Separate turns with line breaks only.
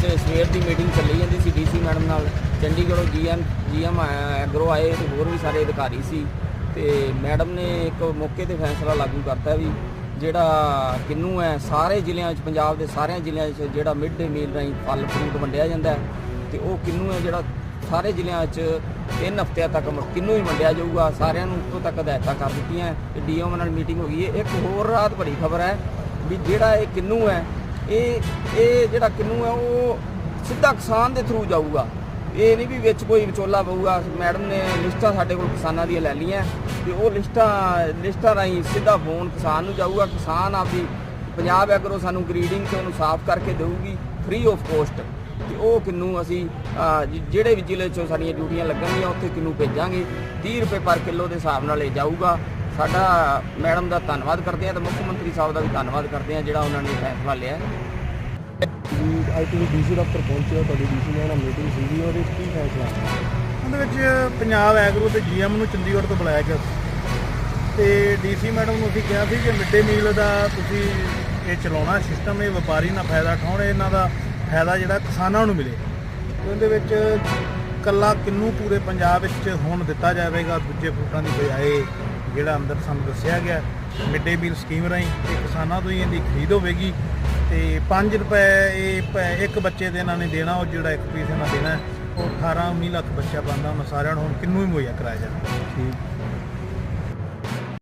ਸਵੇਰ ਦੀ ਮੀਟਿੰਗ ਚੱਲੀ ਜਾਂਦੀ ਸੀ ਡੀਸੀ ਮੈਡਮ ਨਾਲ। ਚੰਡੀਗੜ੍ਹੋਂ ਜੀਐਮ ਜੀਐਮ ਐਗਰੋ ਆਏ ਤੇ ਹੋਰ ਵੀ ਸਾਰੇ ਅਧਿਕਾਰੀ ਸੀ। ਤੇ ਮੈਡਮ ਨੇ ਇੱਕ ਮੌਕੇ ਤੇ ਫੈਸਲਾ ਲਾਗੂ ਕਰਤਾ ਵੀ ਜਿਹੜਾ ਕਿੰਨੂ ਹੈ, ਸਾਰੇ ਜ਼ਿਲ੍ਹਿਆਂ 'ਚ ਪੰਜਾਬ ਦੇ ਸਾਰਿਆਂ ਜ਼ਿਲ੍ਹਿਆਂ 'ਚ ਜਿਹੜਾ ਮਿਡ ਡੇ ਮੀਲ ਰਾਹੀਂ ਫਲ ਫਰੂਟ ਵੰਡਿਆ ਜਾਂਦਾ ਹੈ। ਤੇ ਉਹ ਕਿੰਨੂ ਹੈ ਜਿਹੜਾ ਸਾਰੇ ਜ਼ਿਲ੍ਹਿਆਂ 'ਚ ਤਿੰਨ ਹਫ਼ਤਿਆਂ ਤੱਕ ਮ- ਕਿੰਨੂ ਹੀ ਵੰਡਿਆ ਜਾਊਗਾ। ਸਾਰਿਆਂ ਨੂੰ ਉੱਤੋਂ ਤੱਕ ਹਦਾਇਤਾਂ ਕਰ ਦਿੱਤੀਆਂ ਤੇ ਡੀਓ ਨਾਲ ਮੀਟਿੰਗ ਹੋ ਗਈ ਹੈ। ਇੱਕ ਹੋਰ ਰਾਤ ਭਰੀ ਖਬਰ ਹੈ ਵੀ ਜਿਹੜਾ ਇਹ ਕਿੰਨੂ ਹੈ ਇਹ ਇਹ ਜਿਹੜਾ ਕਿੰਨੂ ਹੈ ਉਹ ਸਿੱਧਾ ਕਿਸਾਨ ਦੇ ਥਰੂ ਜਾਊਗਾ। ਇਹ ਨਹੀਂ ਵੀ ਵਿੱਚ ਕੋਈ ਵਿਚੋਲਾ ਪਊਗਾ। ਮੈਡਮ ਨੇ ਲਿਸਟਾਂ ਸਾਡੇ ਕੋਲ ਕਿਸਾਨਾਂ ਦੀਆਂ ਲੈ ਲਈਆਂ। ਤੇ ਉਹ ਲਿਸਟਾਂ ਲਿਸਟਾਂ ਰਾਹੀਂ ਸਿੱਧਾ ਫੋਨ ਕਿਸਾਨ ਨੂੰ ਜਾਊਗਾ। ਕਿਸਾਨ ਆਪਦੀ ਪੰਜਾਬ ਐਗਰੋ ਸਾਨੂੰ ਗਰੀਡਿੰਗ ਤੇ ਉਹਨੂੰ ਸਾਫ਼ ਕਰਕੇ ਦੇਊਗੀ ਫ੍ਰੀ ਆਫ ਕੋਸਟ ਤੇ ਉਹ ਕਿੰਨੂ ਅਸੀਂ ਜਿਹੜੇ ਵੀ ਜ਼ਿਲ੍ਹੇ 'ਚੋਂ ਸਾਡੀਆਂ ਡਿਊਟੀਆਂ ਲੱਗਣਗੀਆਂ, ਉੱਥੇ ਕਿੰਨੂ ਭੇਜਾਂਗੇ। 30 ਰੁਪਏ ਪਰ ਕਿਲੋ ਦੇ ਹਿਸਾਬ ਨਾਲ ਇਹ ਜਾਊਗਾ। ਸਾਡਾ ਮੈਡਮ ਦਾ ਧੰਨਵਾਦ ਕਰਦੇ ਹਾਂ ਤੇ ਮੁੱਖ ਮੰਤਰੀ ਸਾਹਿਬ ਦਾ ਵੀ ਧੰਨਵਾਦ ਕਰਦੇ ਹਾਂ ਜਿਹੜਾ ਉਹਨਾਂ ਨੇ ਫੈਸਲਾ ਲਿਆ
ਤੁਸੀਂ ਡੀਸੀ ਦਫ਼ਤਰ ਪਹੁੰਚੇ ਹੋ ਤੁਹਾਡੀ ਡੀਸੀ ਨਾਲ ਮੀਟਿੰਗ ਸੀਗੀ ਉਹਦੇ ਵਿੱਚ ਕੀ ਫੈਸਲਾ
ਉਹਦੇ ਵਿੱਚ ਪੰਜਾਬ ਐਗਰੋ ਤੇ ਜੀਐਮ ਨੂੰ ਚੰਡੀਗੜ੍ਹ ਤੋਂ ਬੁਲਾਇਆ ਗਿਆ ਸੀ। ਤੇ ਡੀਸੀ ਮੈਡਮ ਨੂੰ ਅਸੀਂ ਕਿਹਾ ਸੀ ਕਿ ਮਿੱਡੇ ਮੀਲ ਦਾ ਤੁਸੀਂ ਇਹ ਚਲਾਉਣਾ ਸਿਸਟਮ ਇਹ ਵਪਾਰੀ ਨਾ ਫਾਇਦਾ ਉਠਾਉਣ ਇਹਨਾਂ ਦਾ ਫਾਇਦਾ ਜਿਹੜਾ ਕਿਸਾਨਾਂ ਨੂੰ ਮਿਲੇ। ਉਹਦੇ ਵਿੱਚ ਕੱਲਾ ਕਿੰਨੂ ਪੂਰੇ ਪੰਜਾਬ ਵਿੱਚ ਹੁਣ ਦਿੱਤਾ ਜਾਵੇਗਾ ਦੂਜੇ ਫਰੂਟਾਂ ਦੀ ਬਜਾਏ ਜਿਹੜਾ ਅੰਦਰ ਸਾਨੂੰ ਦੱਸਿਆ ਗਿਆ ਮਿਡ ਡੇ ਮੀਲ ਸਕੀਮ ਰਾਹੀਂ ਤੇ ਕਿਸਾਨਾਂ ਤੋਂ ਹੀ ਇਹਦੀ ਖਰੀਦ ਹੋਵੇਗੀ ਤੇ 5 ਰੁਪਏ ਇਹ ਪ- ਇੱਕ ਬੱਚੇ ਦੇ ਇਹਨਾਂ ਨੇ ਦੇਣਾ, ਉਹ ਜਿਹੜਾ ਇੱਕ ਪੀਸ ਇਹਨਾਂ ਦੇਣਾ ਉਹ 18 19 ਲੱਖ ਬੱਚਾ ਬਣਦਾ, ਉਹਨਾਂ ਸਾਰਿਆਂ ਨੂੰ ਹੁਣ ਕਿੰਨੂ ਹੀ ਮੁਹੱਈਆ ਕਰਾਇਆ ਜਾਵੇ।
ਠੀਕ।